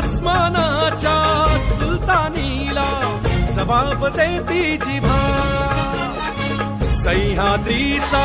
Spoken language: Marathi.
आसमानाच्या सुलतानीला जबाब देती जिभा सह्याद्रीचा